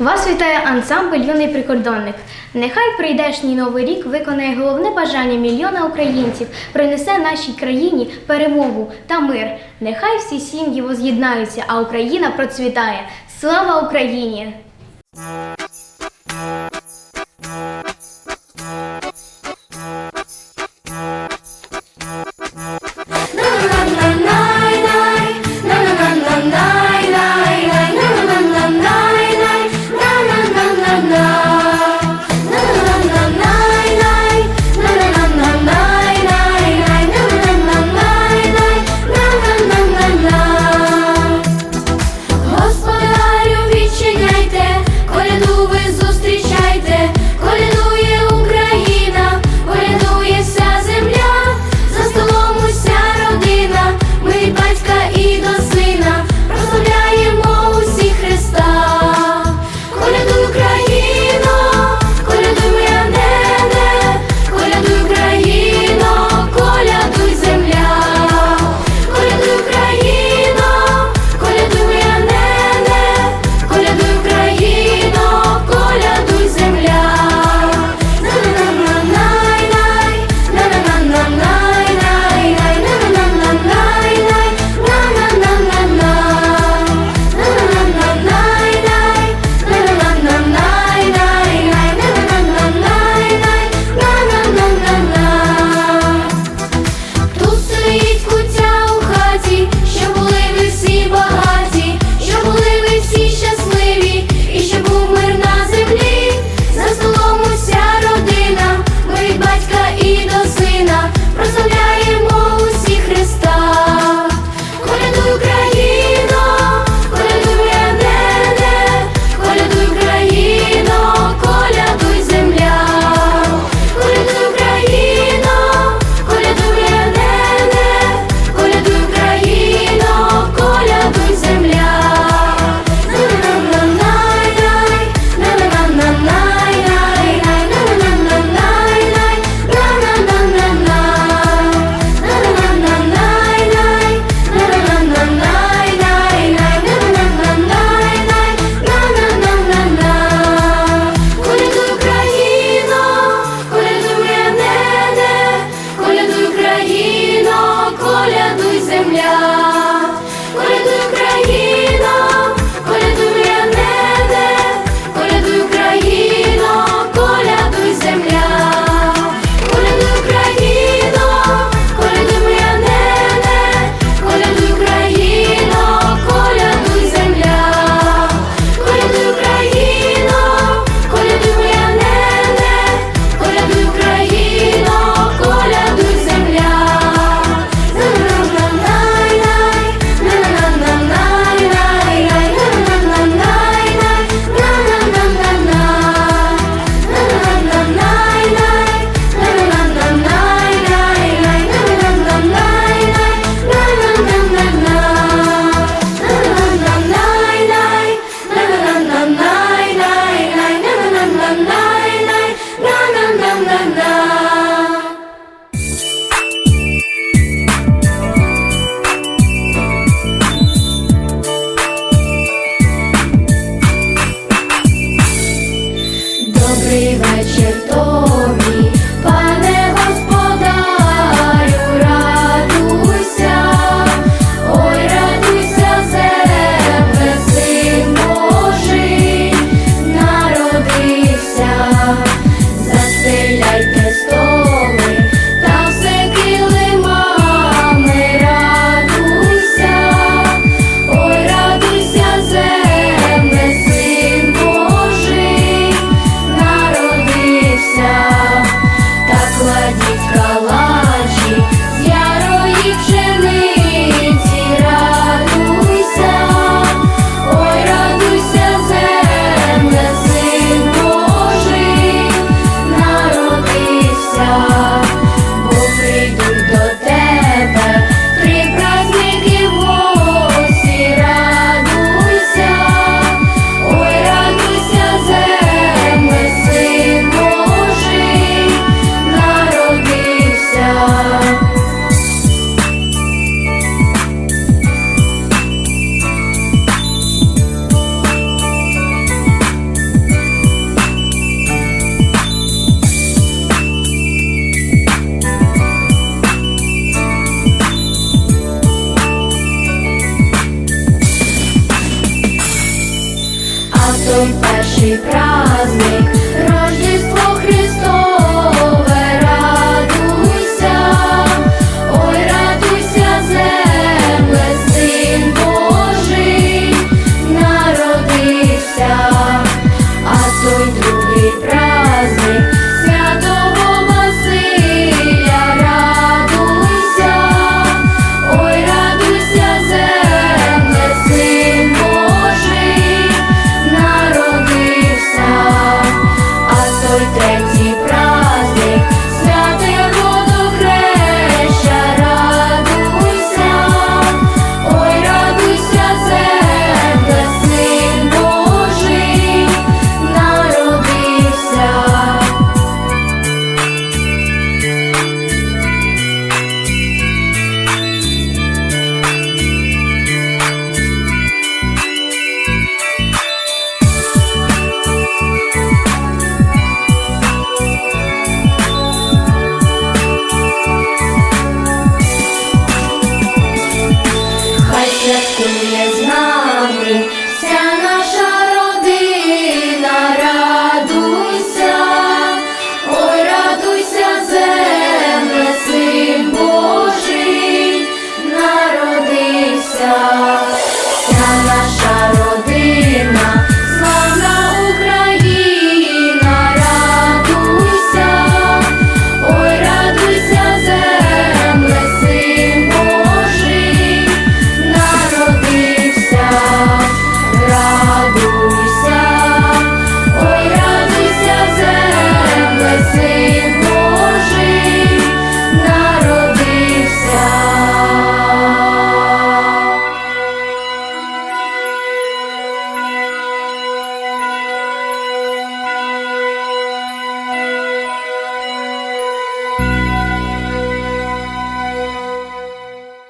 Вас вітає ансамбль Юний прикордонник. Нехай прийдешній новий рік виконає головне бажання мільйона українців, принесе нашій країні перемогу та мир. Нехай всі сім'ї воз'єднаються, а Україна процвітає. Слава Україні!